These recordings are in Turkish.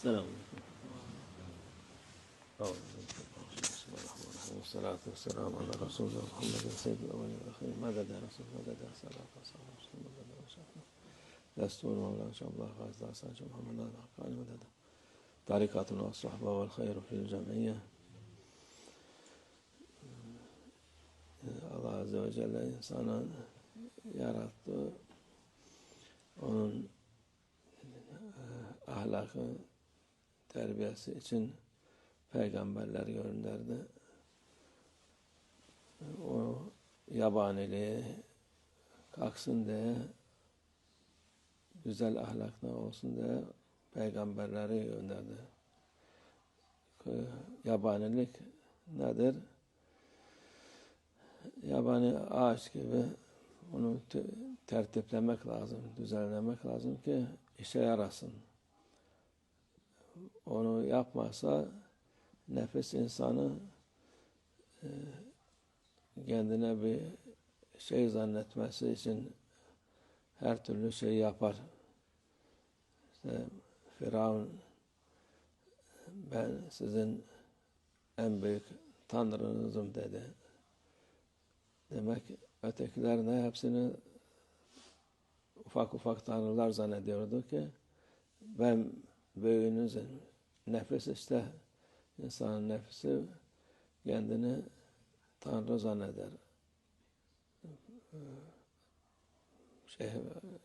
السلام. والصلاة والسلام على رسول الله محمد سيد الأولين والآخرين. ماذا بدا رسول ما بدا صلاة وسلام وسلم ما بدا وشافنا لستون ولا إن شاء الله غاز لا سان شاء محمد الله قال مدد. تعليقات والصحبة والخير في الجمعية. الله عز وجل إنسانا يرى onun ahlakı terbiyesi için peygamberler gönderdi. O yabaniliği kalksın diye güzel ahlakla olsun diye peygamberleri gönderdi. Yabanilik nedir? Yabani ağaç gibi onu tertiplemek lazım, düzenlemek lazım ki işe yarasın. Onu yapmazsa nefis insanı e, kendine bir şey zannetmesi için her türlü şey yapar. İşte Firavun ben sizin en büyük tanrınızım dedi. Demek ötekiler de hepsini ufak ufak tanrılar zannediyordu ki ben büyüğünüzüm. Nefis işte insanın nefsi kendini tanrı zanneder. Şeyh,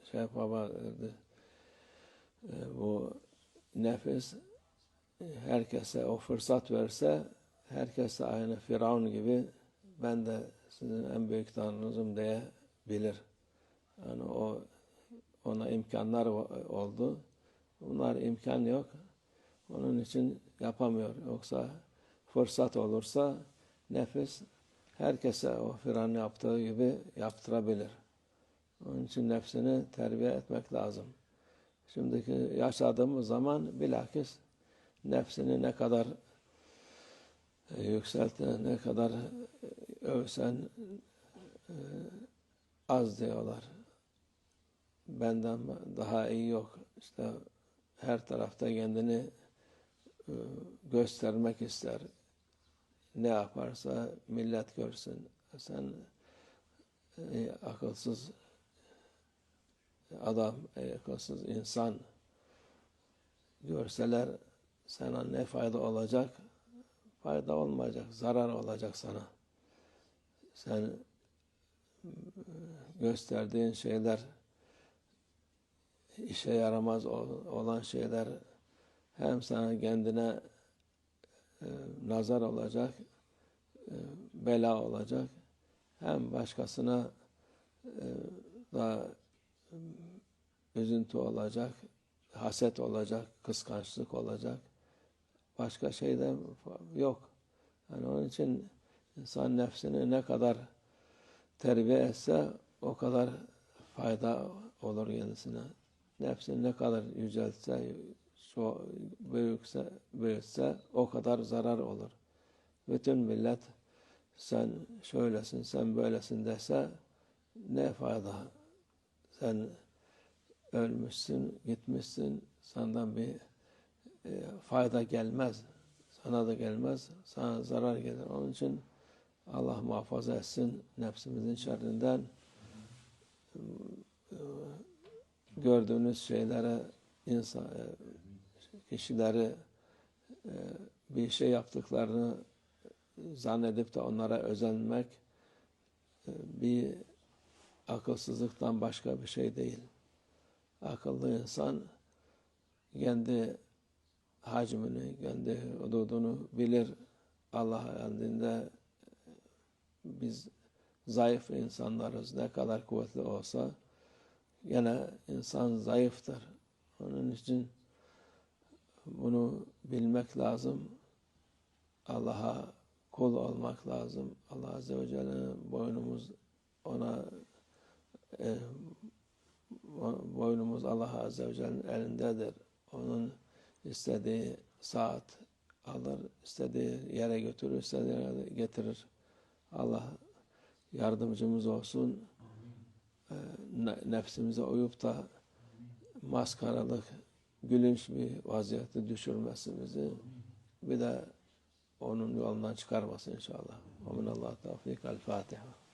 Şeyh Baba derdi. Bu nefis herkese o fırsat verse herkese aynı Firavun gibi ben de sizin en büyük tanrınızım diye bilir. Yani o ona imkanlar oldu. Bunlar imkan yok. Onun için yapamıyor. Yoksa fırsat olursa nefis herkese o Firavun yaptığı gibi yaptırabilir. Onun için nefsini terbiye etmek lazım. Şimdiki yaşadığımız zaman bilakis nefsini ne kadar yükselten, ne kadar övsen az diyorlar. Benden daha iyi yok. İşte her tarafta kendini göstermek ister. Ne yaparsa millet görsün. Sen ey akılsız adam, ey akılsız insan görseler sana ne fayda olacak? Fayda olmayacak, zarar olacak sana. Sen gösterdiğin şeyler işe yaramaz olan şeyler hem sana kendine e, nazar olacak, e, bela olacak, hem başkasına e, da üzüntü olacak, haset olacak, kıskançlık olacak. Başka şey de yok. Yani onun için insan nefsini ne kadar terbiye etse o kadar fayda olur kendisine. Nefsini ne kadar yüceltse, büyükse, büyütse o kadar zarar olur. Bütün millet sen şöylesin, sen böylesin dese ne fayda? Sen ölmüşsün, gitmişsin, senden bir e, fayda gelmez. Sana da gelmez, sana zarar gelir. Onun için Allah muhafaza etsin nefsimizin şerrinden. Gördüğünüz şeylere, insan, kişileri bir şey yaptıklarını zannedip de onlara özenmek bir akılsızlıktan başka bir şey değil. Akıllı insan kendi hacmini, kendi hududunu bilir. Allah elinde biz zayıf insanlarız. Ne kadar kuvvetli olsa yine insan zayıftır. Onun için bunu bilmek lazım. Allah'a kul olmak lazım. Allah Azze ve Celle boynumuz ona e, boynumuz Allah Azze ve Celle'nin elindedir. Onun istediği saat alır, istediği yere götürür, istediği yere getirir. Allah yardımcımız olsun. E, nefsimize uyup da maskaralık gülünç bir vaziyette düşürmesin bizi. Bir de onun yolundan çıkarmasın inşallah. Amin Allah tevfik. El Fatiha.